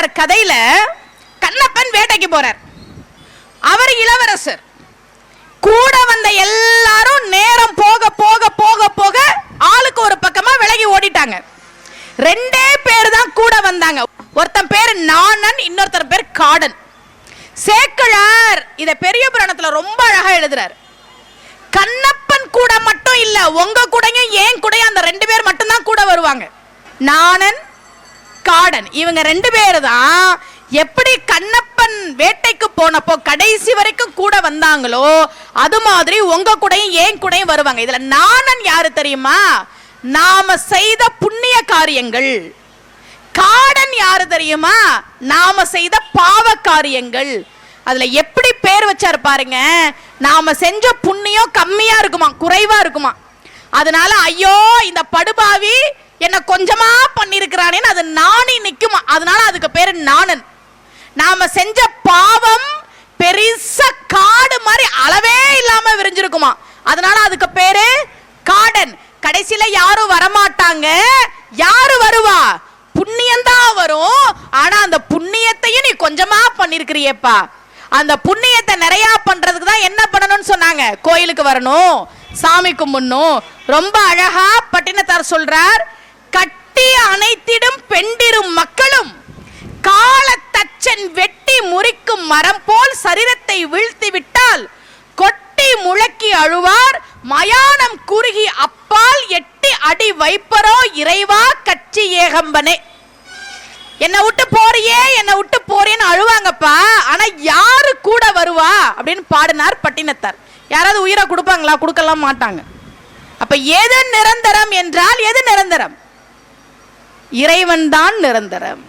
நாயனார் கதையில கண்ணப்பன் வேட்டைக்கு போறார். அவர் இளவரசர். கூட வந்த எல்லாரும் நேரம் போக போக போக போக ஆளுக்கு ஒரு பக்கமா விலகி ஓடிட்டாங்க. ரெண்டே பேர் தான் கூட வந்தாங்க. ஒருத்தன் பேர் நாணன் இன்னொருத்தர் பேர் காடன். சேக்கிழார் இத பெரிய புராணத்துல ரொம்ப அழகா எழுதுறாரு. கண்ணப்பன் கூட மட்டும் இல்ல உங்க கூடயும் ஏன் கூடயும் அந்த ரெண்டு பேர் மட்டும் தான் கூட வருவாங்க. நாணன் காடன். இவங்க ரெண்டு பேர் தான் எப்படி கண்ணப்பன் வேட்டைக்கு போனப்போ கடைசி வரைக்கும் கூட வந்தாங்களோ அது மாதிரி உங்க கூடயும் ஏன் கூடயும் வருவாங்க. இதுல நாணன் யாரு தெரியுமா? நாம செய்த புண்ணிய காரியங்கள். காடன் யாரு தெரியுமா? நாம செய்த பாவ காரியங்கள். அதுல எப்படி பேர் வச்சாரு பாருங்க. நாம செஞ்ச புண்ணியம் கம்மியா இருக்குமா குறைவா இருக்குமா அதனால ஐயோ இந்த படுபாவி என்ன கொஞ்சமா பண்ணிருக்கிறானேன்னு அது நாணி நிற்கும் அதனால அதுக்கு பேரு நாணன். நாம செஞ்ச பாவம் பெருசா காடு மாதிரி அளவே இல்லாம விரிஞ்சிருக்குமா? அதனால அதுக்கு பேரு காடன். கடைசியில யாரும் வரமாட்டாங்க. யாரு வருவா? புண்ணியம் தான் வரும். ஆனா அந்த புண்ணியத்தையும் நீ கொஞ்சமா பண்ணிருக்கிறியப்பா. அந்த புண்ணியத்தை நிறைய பண்றதுக்கு தான் என்ன பண்ணணும்னு சொன்னாங்க? கோயிலுக்கு வரணும் சாமி கும்பிடணும். ரொம்ப அழகா பட்டினத்தார் சொல்றார். கட்டி அனைத்திடும் பெண்டிரும் மக்களும் காலத்தச்சன் வெட்டி முறிக்கும் மரம் போல் சரீரத்தை வீழ்த்தி விட்டால் கொட்டி முழக்கி அழுவார் மயானம் குறுகி அப்பால் எட்டி அடி வைப்பரோ இறைவா கட்சி ஏகம்பனே. என்னை விட்டு போறியே என்னை விட்டு போறியேன்னு அழுவாங்கப்பா ஆனா யாரு கூட வருவா அப்படின்னு பாடினார் பட்டினத்தார். யாராவது உயிரை கொடுப்பாங்களா? கொடுக்கலாம் மாட்டாங்க. அப்ப எது நிரந்தரம் என்றால் எது நிரந்தரம்? இறைவன்தான் நிரந்தரம்.